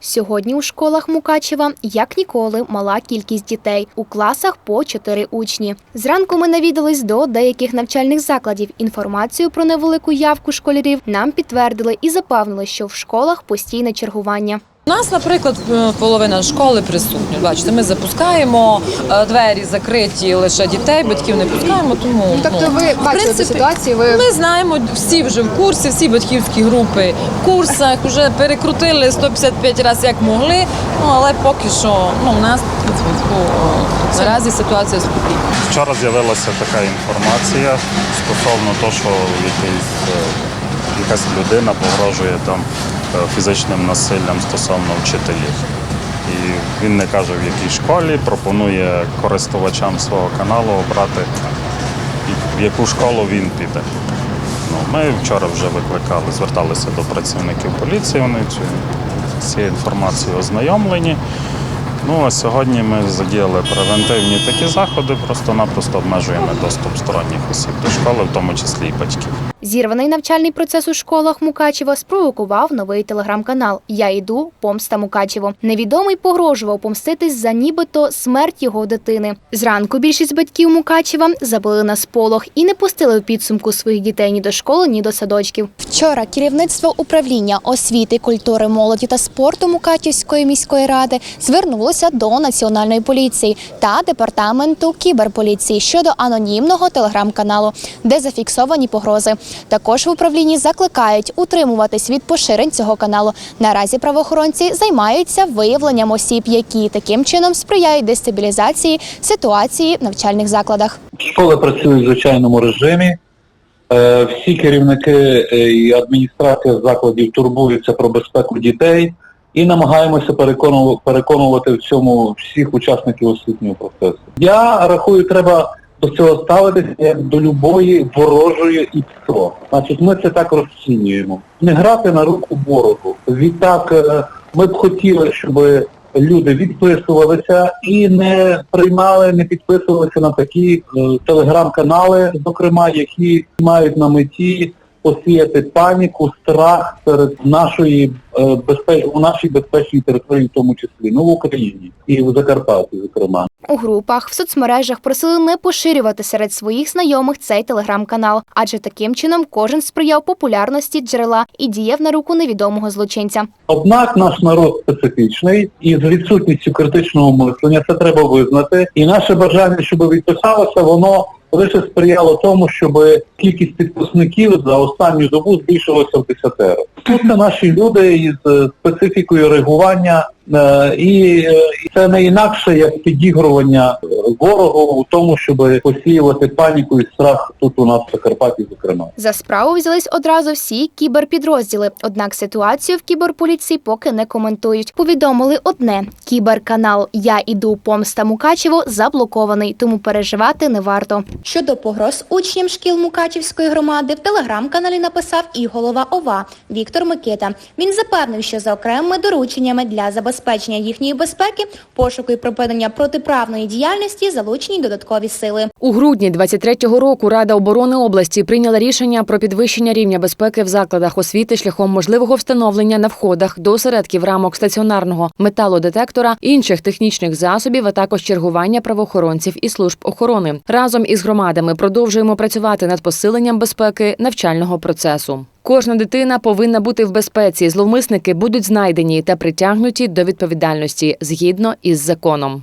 Сьогодні у школах Мукачева, як ніколи, мала кількість дітей у класах по 4 учні. Зранку ми навідались до деяких навчальних закладів. Інформацію про невелику явку школярів нам підтвердили і запевнили, що в школах постійне чергування. У нас, наприклад, е, половина школи присутня. Бачите, ми запускаємо е, двері закриті лише дітей, батьків не пускаємо. Тому Тобто ну, ви в бачили цю ситуацію, ви Ми знаємо всі вже в курсі, всі батьківські групи в курсах вже перекрутили 155 разів як могли. Ну але поки що ну у нас ну, наразі ситуація спокійна. Вчора з'явилася така інформація стосовно того, що якийсь, е, якась людина погрожує там фізичним насиллям стосовно вчителів. І він не каже, в якій школі, пропонує користувачам свого каналу обрати, в яку школу він піде. Ну, ми вчора вже викликали, зверталися до працівників поліції, вони цією інформацією ознайомлені. Ну а сьогодні ми задіяли превентивні такі заходи, просто-напросто обмежуємо доступ сторонніх осіб до школи, в тому числі і батьків. Зірваний навчальний процес у школах Мукачева спровокував новий телеграм-канал Я йду, помста Мукачево. Невідомий погрожував помститись за нібито смерть його дитини. Зранку більшість батьків Мукачева забили на сполох і не пустили в підсумку своїх дітей ні до школи, ні до садочків. Вчора керівництво управління освіти, культури, молоді та спорту Мукачівської міської ради звернулося до національної поліції та департаменту кіберполіції щодо анонімного телеграм-каналу, де зафіксовані погрози. Також в управлінні закликають утримуватись від поширень цього каналу. Наразі правоохоронці займаються виявленням осіб, які таким чином сприяють дестабілізації ситуації в навчальних закладах. Школи працюють в звичайному режимі. Е, Всі керівники е, і адміністрація закладів турбуються про безпеку дітей і намагаємося переконувати, в цьому всіх учасників освітнього процесу. Я рахую, треба до цього ставитися як до любої ворожої ІПСО. Значить, ми це так розцінюємо. Не грати на руку ворогу. Відтак е, ми б хотіли, щоб люди відписувалися і не приймали, не підписувалися на такі е, телеграм-канали, зокрема, які мають на меті посіяти паніку, страх серед нашої. У нашій безпечній території, в тому числі, ну в Україні і в Закарпатті, зокрема. У групах в соцмережах просили не поширювати серед своїх знайомих цей телеграм-канал, адже таким чином кожен сприяв популярності джерела і діяв на руку невідомого злочинця. Однак наш народ специфічний і з відсутністю критичного мислення це треба визнати. І наше бажання, щоб відписалося, воно лише сприяло тому, щоб кількість підписників за останню добу збільшилася в десятеро. Ну, це наші люди із е, специфікою реагування, і е, і це не інакше як підігрування е, ворогу у тому, щоб посіювати паніку і страх тут у нас в Закарпатті, зокрема. За справу взялись одразу всі кіберпідрозділи. Однак ситуацію в кіберполіції поки не коментують. Повідомили одне: кіберканал Я іду помста Мукачево заблокований, тому переживати не варто. Щодо погроз учням шкіл Мукачівської громади в телеграм-каналі написав і голова ОВА Віктор Микита. Він запевнив, що за окремими дорученнями для забезпечення їхньої безпеки, пошуку і припинення протиправної діяльності залучені додаткові сили. У грудні 23-го року Рада оборони області прийняла рішення про підвищення рівня безпеки в закладах освіти шляхом можливого встановлення на входах до осередків рамок стаціонарного металодетектора, інших технічних засобів, а також чергування правоохоронців і служб охорони. Разом із громадами продовжуємо працювати над посиленням безпеки навчального процесу. Кожна дитина повинна бути в безпеці. Зловмисники будуть знайдені та притягнуті до відповідальності згідно із законом.